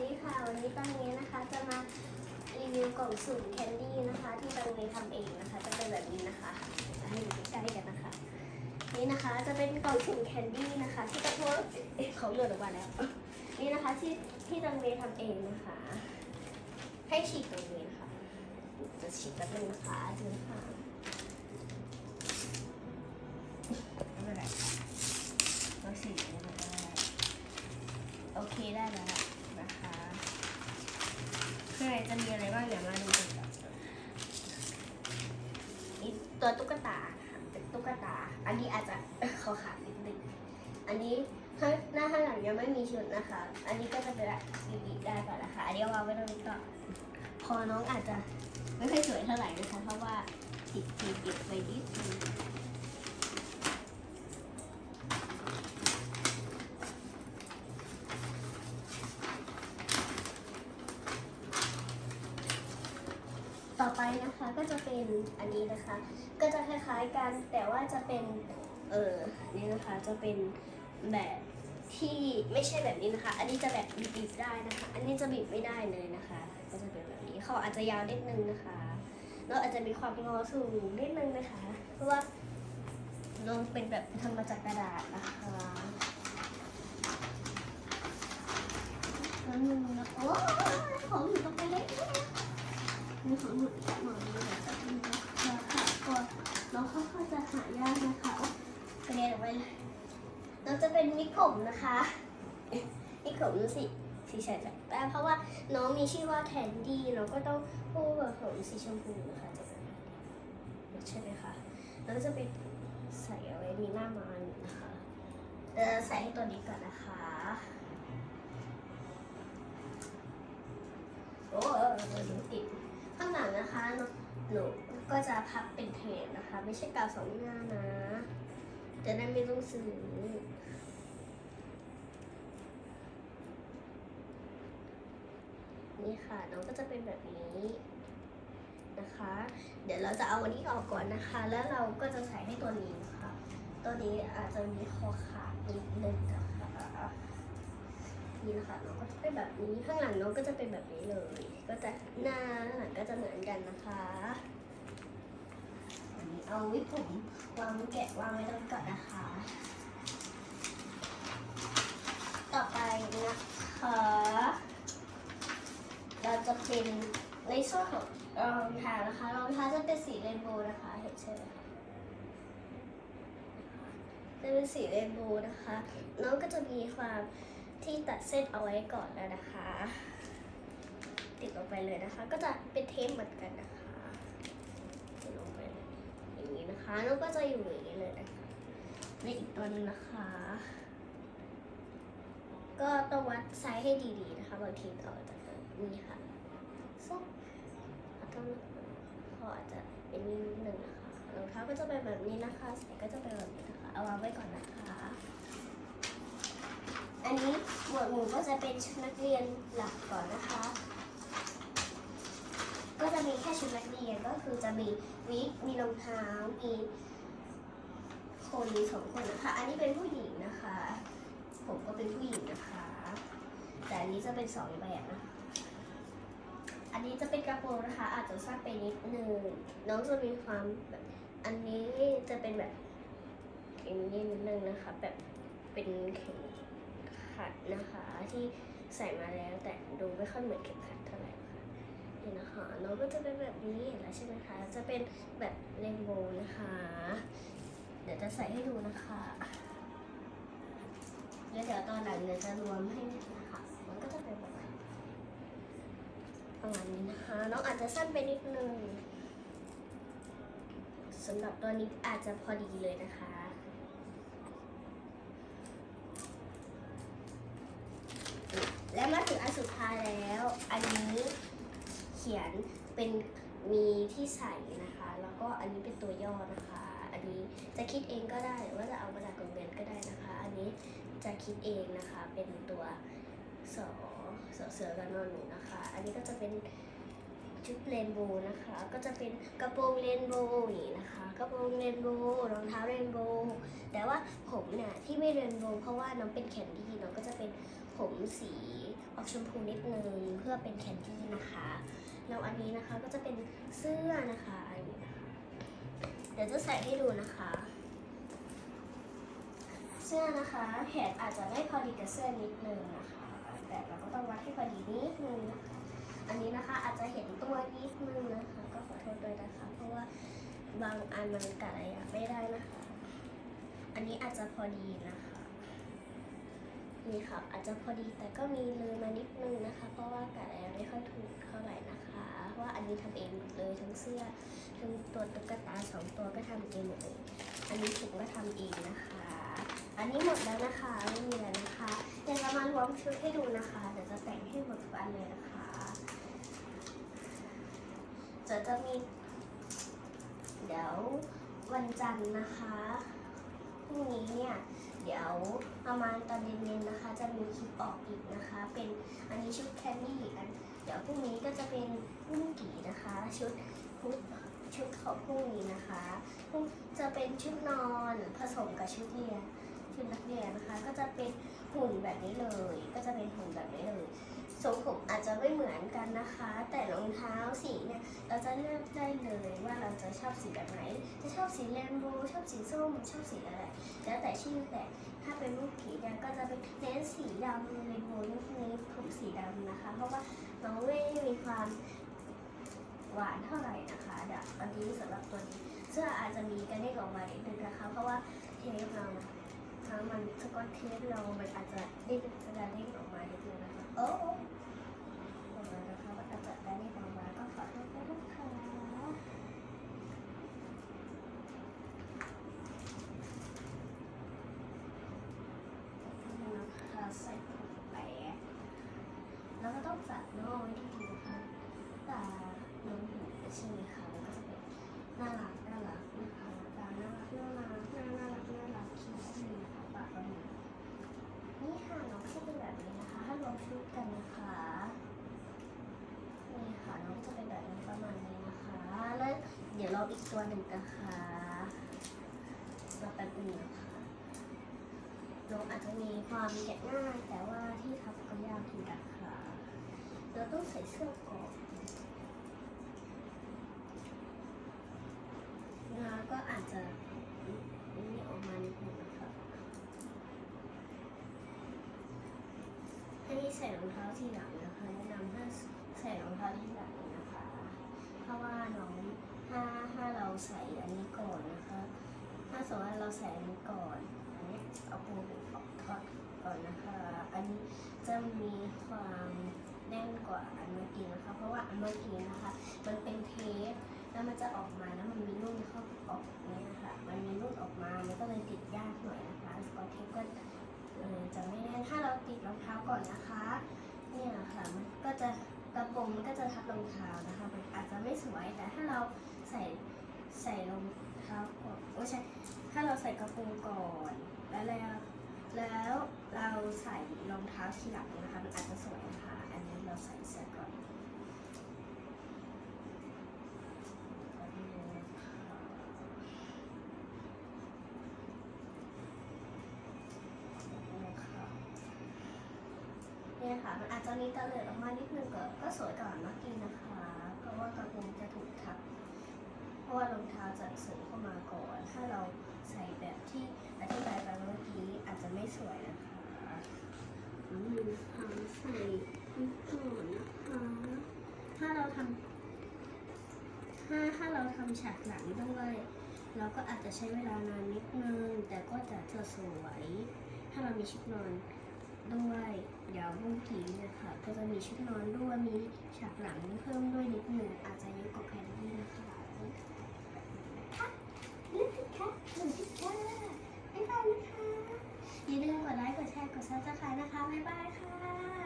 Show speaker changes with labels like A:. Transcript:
A: ดีค่ะ วันนี้ตังเมนะคะจะมารีวิวกล่องสุ่มแคนดี้นะคะ ที่ตังเมทำเองนะคะ จะเป็นแบบนี้นะคะจะให้ดูใกล้ๆกันนะคะ นี่นะคะจะเป็นกล่องสุ่มแคนดี้นะคะ ที่ตะโพเขาหลุดออกมาแล้ว นี่นะคะที่ที่ตังเมทำเองนะคะ ให้ฉีกตรงนี้นะคะจะฉีกแป๊บนึงนะคะดูค่ะ
B: ไม่เป็นไรเราสีนี้มันก็ได้
A: โอเคได้แล้ว
B: นะคะ
A: ข้างในจะ มีอะไรบ้างเดี๋ยวมาดูกันก่อนนี่ตัวตุ๊กตาค่ะเป็นตุ๊กตา อันนี้อาจจะขอขาดนิดนึงอันนี้ข้างหน้าข้างหลังยังไม่มีชุดนะคะ อันนี้ก็จะเป็นแบบบีได้ก่อนนะคะ อันนี้เอาวางไว้ตรงนี้ก่อนคอน้องอาจจะไม่ค่อยสวยเท่าไหร่นะคะ เพราะว่าติดทีเก็บไว้นิดนึงต่อไป นะคะก็จะเป็นอันนี้นะคะ ก็จะคล้ายๆกันแต่ว่าจะเป็นเออนี่นะคะจะเป็นแบบที่ไม่ใช่แบบนี้นะคะ อันนี้จะแบบบีบได้นะคะ อันนี้จะบีบไม่ได้เลยนะคะ ก็จะเป็นแบบนี้เขาอาจจะยาวนิดนึงนะคะแล้วอาจจะมีความงอสูงนิดนึงนะคะ เพราะว่าน้องเป็นแบบทำมาจากกระดาษนะคะ มนะคะวิกผมดูสิสีแสดแต่เพราะว่าน้องมีชื่อว่าแคนดี้น้องก็ต้องพูดกับผมสีชมพูนะคะจะเป็นใช่ไหมคะแล้วจะไปใส่เอาไว้มีหน้ามาอยู่นะคะเออใส่ให้ตัวนี้ก่อนนะคะโอ้เออเออหติดข้างหลังนะคะหนูหนูก็จะพับเป็นเทปนะคะ ไม่ใช่กาวสองหน้านะ จะได้ไม่ต้องซื้อ นี่ค่ะ น้องก็จะเป็นแบบนี้นะคะ เดี๋ยวเราจะเอาอันนี้ออกก่อนนะคะ แล้วเราก็จะใส่ให้ตัวนี้นะคะตัวนี้อาจจะมีคอขาดนิดนึงนะคะนี่นะคะน้องก็จะเป็นแบบนี้ข้างหลังน้องก็จะเป็นแบบนี้เลย ก็จะหน้าหลังก็จะเหมือนกันนะคะอันนี้เอาวิกผมวางแกะวางไว้ตรงก่อนนะคะ ต่อไปนะคะ เจะเป็นในส่วนของรองเท้านะคะรองเท้าจะเป็นสีเรนโบว์นะคะเห็นใช่ไหมคะจะเป็นสีเรนโบว์นะคะ น้องก็จะมีความที่ตัดเส้นเอาไว้ก่อนแล้วนะคะ ติดลงไปเลยนะคะ ก็จะเป็นเทปเหมือนกันนะคะติดลงไปเลยอย่างนี้นะคะแล้วก็จะอยู่อย่างนี้เลยนะคะในอีกตัวนึงนะคะ ก็ต้องวัดไซส์ให้ดีๆนะคะบางทีเราอาจจะนี่ค่ะ ซุปต้องพออาจจะเป็นนิดนึงนะคะรองเท้าก็จะเป็นแบบนี้นะคะใส่ก็จะเป็นแบบนี้นะคะเอาวางไว้ก่อนนะคะ อันนี้หมวดหมู่ก็จะเป็นชุดนักเรียนหลักก่อนนะคะ ก็จะมีแค่ชุดนักเรียนก็คือจะมีวิกมีรองเท้ามีคนสองคนนะคะ อันนี้เป็นผู้หญิงนะคะ ผมก็เป็นผู้หญิงนะคะ แต่อันนี้จะเป็นสองแบบนะคะ อันนี้จะเป็นกระโปรงนะคะ อาจจะสั้นไปนิดนึงน้องจะมีความแบบอันนี้จะเป็นแบบอย่างนี้นิดนึงนะคะ แบบเป็นเข็มขัดนะคะ ที่ใส่มาแล้วแต่ดูไม่ค่อยเหมือนเข็มขัดเท่าไหร่ค่ะนี่นะคะน้องก็จะเป็นแบบนี้เห็นแล้วใช่ไหมคะจะเป็นแบบเรนโบว์นะคะ เดี๋ยวจะใส่ให้ดูนะคะแล้วเดี๋ยวตอนหลังเดี๋ยวจะรวมให้นะคะมันก็จะเป็นแบบนี้ ประมาณนี้นะคะ น้องอาจจะสั้นไปนิดนึงสำหรับตัวนี้อาจจะพอดีเลยนะคะและมาถึงอันสุดท้ายแล้ว อันนี้เขียนเป็นมีที่ใส่นะคะ แล้วก็อันนี้เป็นตัวย่อนะคะ อันนี้จะคิดเองก็ได้หรือว่าจะเอามาจากโรงเรียนก็ได้นะคะ อันนี้จะคิดเองนะคะ เป็นตัวสอสอ เสือกับนอนหนูนะคะ อันนี้ก็จะเป็นชุดเรนโบว์นะคะ ก็จะเป็นกระโปรงเรนโบว์อย่างนี้นะคะ กระโปรงเรนโบว์รองเท้าเรนโบว์แต่ว่าผมเนี่ยที่ไม่เรนโบว์เพราะว่าน้องเป็นแคนดี้น้องก็จะเป็นผมสีออกชมพูนิดนึงเพื่อเป็นแคนดี้นะคะแล้วอันนี้นะคะก็จะเป็นเสื้อนะคะอันนี้นะคะเดี๋ยวจะใส่ให้ดูนะคะ เสื้อนะคะแขนอาจจะไม่พอดีกับเสื้อนิดนึงนะคะ ต่เรงวัดให้พอดีนิดนึงนะคะอันนี้นะคะอาจจะเห็นตัวนิดนึงนะคะก็ขอโทษด้วยนะคะ เพราะว่าบางอันมันกัดอะไรอะไม่ได้นะคะ อันนี้อาจจะพอดีนะคะนี่ค่ะอาจจะพอดีแต่ก็มีเลยมานิดนึงนะคะ เพราะว่ากัดอะไรไม่ค่อยถูกเท่าไหร่นะคะเพราะว่าอันนี้ทำเองหมดเลยทั้งเสื้อทั้งตัวตุ๊กตาสองตัวก็ทำเองหมดเลยอันนี้ถุงก็ทำเองนะคะ อันนี้หมดแล้วนะคะไม่มีแล้วนะคะเดี๋ยวจะมารวมชุดให้ดูนะคะเดี๋ยวจะแต่งให้หมดทุกอันเลยนะคะจะจะมีเดี๋ยววันจันทร์นะคะพรุ่งนี้เนี่ยเดี๋ยวประมาณตอนเย็นๆนะคะ จะมีคลิปออกอีกนะคะ เป็นอันนี้ชุดแคนดี้อันเดี๋ยวพรุ่งนี้ก็จะเป็นรุ่งกี่นะคะ ชุดชุดชุดของพรุ่งนี้นะคะจะเป็นชุดนอนผสมกับชุดเรียน ชุดนักเรียนนะคะ ก็จะเป็นหุ่นแบบนี้เลย ก็จะเป็นหุ่นแบบนี้เลยทรงผมอาจจะไม่เหมือนกันนะคะ แต่รองเท้าสีเนี่ยเราจะเลือกได้เลยว่าเราจะชอบสีแบบไหน จะชอบสีแรมโบชอบสีส้มชอบสีอะไรแล้วแต่ชื่อแต่ถ้าเป็นลูกผีเนี่ยก็จะเป็นเน้นสีดำในโบนิดนี้ผมสีดำนะคะ เพราะว่าน้องไม่มีความหวานเท่าไหร่นะคะเดี๋ยวอันนี้สำหรับตัวนี้เสื้ออาจจะมีกระเด้งออกมานิดนึงนะคะ เพราะว่าเทปเรา ถ้ามันสกอตเทปเรามันอาจจะเด้งกระเด้งออกมานิดนึงนะคะโอ้ออกมานะคะมันอาจจะกระเด้งออกมาก็ขอโทษด้วยนะคะนะคะใส่ถุงแปะแล้วก็ต้องจัดน้อยดีนะคะตาน้องหูใช่ไหมคะแล้วก็จะเป็นน่ารักน่ารักนะคะตาน่ารักน่ารักหน้าน่ารักน่ารักคิ้วดีนะคะปากก็มีนี่ค่ะน้องก็จะเป็นแบบนี้นะคะถ้ารวมชุดกันนะคะนี่ค่ะน้องจะเป็นแบบนี้ประมาณนี้นะคะ แล้วเดี๋ยวเราอีก ตัวหนึ่งนะคะเราแป๊บนึงนะคะน้องอาจจะมีความแกะง่ายแต่ว่าที่ทับก็ยากทีนะคะเราต้องใส่เสื้อก่อนนะก็อาจจะนี่ออกมานิดนึงนะคะให้ใส่รองเท้าทีหลังนะคะแนะนำให้ใส่รองเท้าทีหลังนะคะ เพราะว่าน้อง ถ้าถ้าเราใส่อันนี้ก่อนนะคะ ถ้าสมมติว่าเราใส่อันนี้ก่อน อันนี้เอาปูออกทอดก่อนนะคะ อันนี้จะมีความแน่นกว่าอันเมื่อกี้นะคะ เพราะว่าอันเมื่อกี้นะคะ มันเป็นเทปแล้วมันจะออกมาแล้วมันมีนุ่นเข้าออกเนี่ยนะคะ มันมีนุ่นออกมา มันก็เลยติดยากหน่อยนะคะสกอตเทปก็จะไม่แน่น ถ้าเราติดรองเท้าก่อนนะคะเนี่ยค่ะ มันก็จะกระโปรงมันก็จะทับรองเท้านะคะ มันอาจจะไม่สวย แต่ถ้าเรา ใส่ใส่รองเท้าก่อนไม่ใช่ ถ้าเราใส่กระโปรงก่อน แล้วแล้วแล้วเราใส่รองเท้าทีหลังนะคะ มันอาจจะสวยนะคะ อันนี้เราใส่เสื้อก่อนนี้นะคะนะเนี่ยค่ะ มันอาจจะมีตะเลิดออกมานิดนึงก็ก็สวยกว่าเมื่อกี้นะคะ เพราะว่ากระโปรงจะถูกทับ ราะว่ารองเท้าจะเสริมเข้ามาก่อน ถ้าเราใส่แบบที่อธิบายไปเมื่อกี้อาจจะไม่สวยนะคะอืมหาใส่ก่อนนะคะถ้าเราทำถ้าถ้าเราทำฉากหลังด้วยเราก็อาจจะใช้เวลานานนิดนึงแต่ก็จะจะสวย ถ้าเรามีชุดนอนด้วยเดี๋ยวพรุ่งนี้นะคะก็จะมีชุดนอนด้วยมีฉากหลังเพิ่มด้วยนิดนึงอาจจะเยอะกว่าแพนดี้นะคะ นี่สิคะหนึ่งสิคะบ๊ายบายนะคะอย่าลืมกดไลค์กดแชร์กดซับสไครต์นะคะบ๊ายบายค่ะ